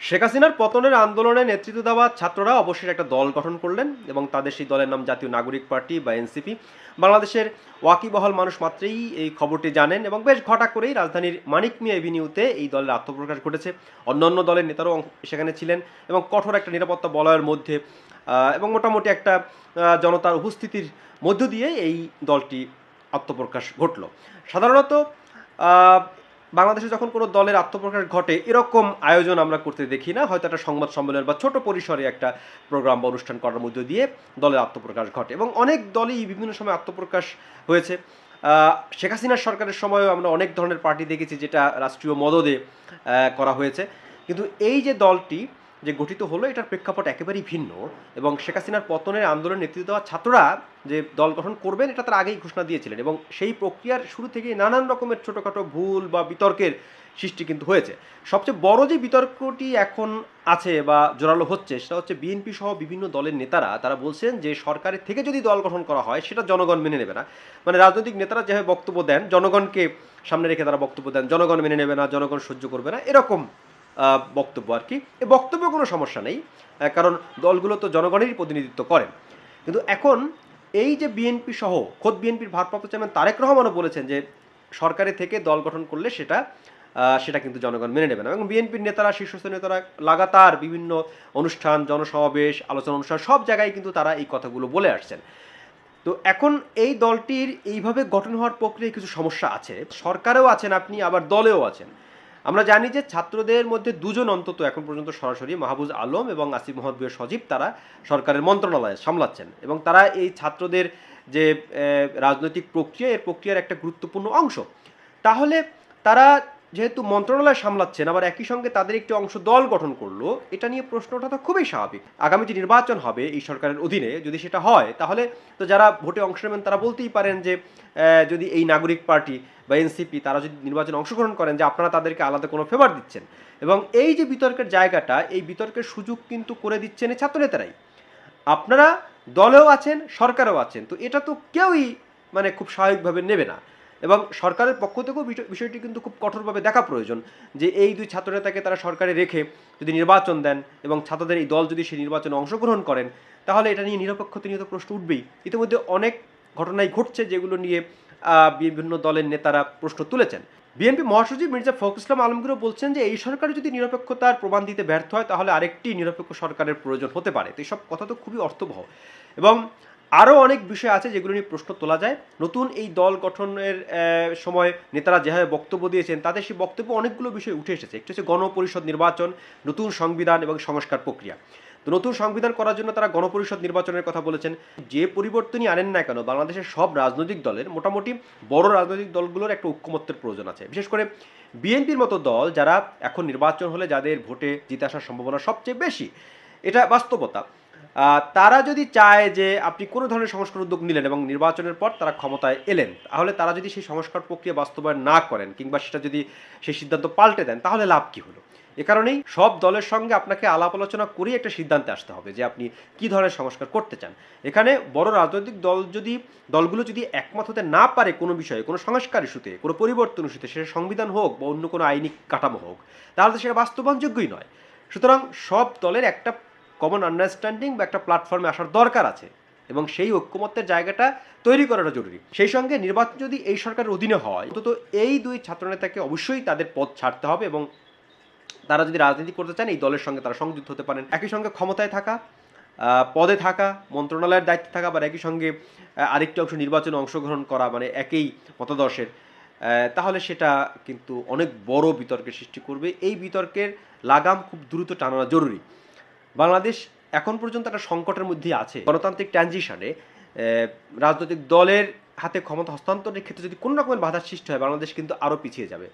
শেখ হাসিনার পতনের আন্দোলনে নেতৃত্ব দেওয়া ছাত্ররা অবশ্যই একটা দল গঠন করলেন এবং তাদের সেই দলের নাম জাতীয় নাগরিক পার্টি বা এনসিপি। বাংলাদেশের ওয়াকিবহল মানুষ মাত্রেই এই খবরটি জানেন এবং বেশ ঘটা করেই রাজধানীর মানিক মিয়া এভিনিউতে এই দলের আত্মপ্রকাশ ঘটেছে। অন্যান্য দলের নেতারাও সেখানে ছিলেন এবং কঠোর একটা নিরাপত্তা বলয়ের মধ্যে এবং মোটামুটি একটা জনতার উপস্থিতির মধ্য দিয়ে এই দলটি আত্মপ্রকাশ ঘটল। সাধারণত বাংলাদেশে যখন কোনো দলের আত্মপ্রকাশ ঘটে, এরকম আয়োজন আমরা করতে দেখি না। হয়তো একটা সংবাদ সম্মেলন বা ছোট পরিসরে একটা প্রোগ্রাম বা অনুষ্ঠান করার মধ্য দিয়ে দলের আত্মপ্রকাশ ঘটে এবং অনেক দলই বিভিন্ন সময় আত্মপ্রকাশ হয়েছে। শেখ হাসিনার সরকারের সময়ও আমরা অনেক ধরনের পার্টি দেখেছি যেটা রাষ্ট্রীয় মদদে করা হয়েছে। কিন্তু এই যে দলটি যে গঠিত হলো, এটার প্রেক্ষাপট একেবারেই ভিন্ন এবং শেখ হাসিনার পতনের আন্দোলন নেতৃত্ব দেওয়া ছাত্ররা যে দল গঠন করবেন, এটা তারা আগেই ঘোষণা দিয়েছিলেন এবং সেই প্রক্রিয়ার শুরু থেকেই নানান রকমের ছোটোখাটো ভুল বা বিতর্কের সৃষ্টি কিন্তু হয়েছে। সবচেয়ে বড় যে বিতর্কটি এখন আছে বা জোরালো হচ্ছে, সেটা হচ্ছে বিএনপি সহ বিভিন্ন দলের নেতারা, তারা বলছেন যে সরকারের থেকে যদি দল গঠন করা হয়, সেটা জনগণ মেনে নেবে না। মানে রাজনৈতিক নেতারা যেভাবে বক্তব্য দেন, জনগণকে সামনে রেখে তারা বক্তব্য দেন, জনগণ মেনে নেবে না, জনগণ সহ্য করবে না, এরকম বক্তব্য আর কি। এই বক্তব্য কোনো সমস্যা নেই কারণ দলগুলো তো জনগণেরই প্রতিনিধিত্ব করেন। কিন্তু এখন এই যে বিএনপি সহ, খোদ বিএনপির ভারপ্রাপ্ত চেয়ারম্যান তারেক রহমানও বলেছেন যে সরকারের থেকে দল গঠন করলে সেটা সেটা কিন্তু জনগণ মেনে নেবে না। এবং বিএনপির নেতারা শীর্ষস্থ নেতারা লাগাতার বিভিন্ন অনুষ্ঠান, জনসমাবেশ, আলোচনা অনুষ্ঠান, সব জায়গায় কিন্তু তারা এই কথাগুলো বলে আসছেন। তো এখন এই দলটির এইভাবে গঠন হওয়ার প্রক্রিয়ায় কিছু সমস্যা আছে। সরকারেও আছেন আপনি, আবার দলেও আছেন। আমরা জানি যে ছাত্রদের মধ্যে দুজন অন্তত এখন পর্যন্ত সরাসরি মাহবুজ আলম এবং আসিফ মোহাম্মদ সজীব তারা সরকারের মন্ত্রণালয়ে সামলাচ্ছেন এবং তারা এই ছাত্রদের যে রাজনৈতিক প্রক্রিয়া, এর প্রক্রিয়ার একটা গুরুত্বপূর্ণ অংশ। তাহলে তারা যেহেতু মন্ত্রণালয় সামলাচ্ছেন, আবার একই সঙ্গে তাদের একটি অংশ দল গঠন করল, এটা নিয়ে প্রশ্নটা তো খুবই স্বাভাবিক। আগামী যে নির্বাচন হবে এই সরকারের অধীনে, যদি সেটা হয়, তাহলে তো যারা ভোটে অংশ নেবেন, তারা বলতেই পারেন যে যদি এই নাগরিক পার্টি বা এনসিপি তারা যদি নির্বাচনে অংশগ্রহণ করেন, যে আপনারা তাদেরকে আলাদা কোনো ফেভার দিচ্ছেন। এবং এই যে বিতর্কের জায়গাটা, এই বিতর্কের সুযোগ কিন্তু করে দিচ্ছেন এই ছাত্রনেতারাই। আপনারা দলেও আছেন, সরকারেও আছেন, তো এটা তো কেউই মানে খুব স্বাভাবিকভাবে নেবে না। এবং সরকারের পক্ষ থেকেও বিষয়- বিষয়টি কিন্তু খুব কঠোরভাবে দেখা প্রয়োজন যে এই দুই ছাত্রনেতাকে তারা সরকারে রেখে যদি নির্বাচন দেন এবং ছাত্রদের এই দল যদি সেই নির্বাচনে অংশগ্রহণ করেন, তাহলে এটা নিয়ে নিরপেক্ষতা নিয়ে তো প্রশ্ন উঠবেই। ইতিমধ্যে অনেক ঘটনাই ঘটছে যেগুলো নিয়ে বিভিন্ন দলের নেতারা প্রশ্ন তুলেছেন। বিএনপি মহাসচিব মির্জা ফখরুল ইসলাম আলমগীরও বলছেন যে এই সরকার যদি নিরপেক্ষতার প্রমাণ দিতে ব্যর্থ হয়, তাহলে আরেকটি নিরপেক্ষ সরকারের প্রয়োজন হতে পারে। তো এইসব কথা তো খুবই অর্থবহ। এবং আরও অনেক বিষয় আছে যেগুলো নিয়ে প্রশ্ন তোলা যায়। নতুন এই দল গঠনের সময় নেতারা যেভাবে বক্তব্য দিয়েছেন তাদের সেই বক্তব্য অনেকগুলো বিষয় উঠে এসেছে। একটি হচ্ছে গণপরিষদ নির্বাচন, নতুন সংবিধান এবং সংস্কার প্রক্রিয়া। তো নতুন সংবিধান করার জন্য তারা গণপরিষদ নির্বাচনের কথা বলেছেন। যে পরিবর্তনই আনেন না কেন, বাংলাদেশের সব রাজনৈতিক দলের মোটামুটি বড় রাজনৈতিক দলগুলোর একটা ঐক্যমত্যের প্রয়োজন আছে। বিশেষ করে বিএনপির মতো দল যারা এখন নির্বাচন হলে যাদের ভোটে জিতে আসার সম্ভাবনা সবচেয়ে বেশি, এটা বাস্তবতা। তারা যদি চায় যে আপনি কোনো ধরনের সংস্কার উদ্যোগ নিলেন এবং নির্বাচনের পর তারা ক্ষমতায় এলেন, তাহলে তারা যদি সেই সংস্কার প্রক্রিয়া বাস্তবায়ন না করেন কিংবা সেটা যদি সেই সিদ্ধান্ত পাল্টে দেন, তাহলে লাভ কি হলো? এ কারণেই সব দলের সঙ্গে আপনাকে আলাপ আলোচনা করেই একটা সিদ্ধান্তে আসতে হবে যে আপনি কি ধরনের সংস্কার করতে চান। এখানে বড় রাজনৈতিক দল যদি, দলগুলো যদি একমত হতে না পারে কোনো বিষয়ে, কোনো সংস্কার ইস্যুতে, কোনো পরিবর্তন ইস্যুতে, সেটা সংবিধান হোক বা অন্য কোনো আইনি কাঠামো হোক, তাহলে সেটা বাস্তবায়নযোগ্যই নয়। সুতরাং সব দলের একটা কমন আন্ডারস্ট্যান্ডিং বা একটা প্ল্যাটফর্মে আসার দরকার আছে। এবং সেই ঐক্যমত্যের জায়গাটা তৈরি করাটা জরুরি। সেই সঙ্গে নির্বাচন যদি এই সরকারের অধীনে হয়, অন্তত এই দুই ছাত্রনেতাকে অবশ্যই তাদের পদ ছাড়তে হবে এবং তারা যদি রাজনীতি করতে চান, এই দলের সঙ্গে তারা সংযুক্ত হতে পারেন। একই সঙ্গে ক্ষমতায় থাকা পদে থাকা, মন্ত্রণালয়ের দায়িত্বে থাকা বা একই সঙ্গে আরেকটি অংশ নির্বাচনে অংশগ্রহণ করা মানে একই মতাদর্শের তাহলে সেটা কিন্তু অনেক বড় বিতর্কের সৃষ্টি করবে। এই বিতর্কের লাগাম খুব দ্রুত টানানো জরুরি। বাংলাদেশ এখন পর্যন্ত একটা সংকটের মধ্যে আছে। গণতান্ত্রিক ট্রানজিশনে রাজনৈতিক দলের হাতে ক্ষমতা হস্তান্তরের ক্ষেত্রে যদি কোনো রকমের বাধার সৃষ্টি হয়, বাংলাদেশ কিন্তু আরও পিছিয়ে যাবে।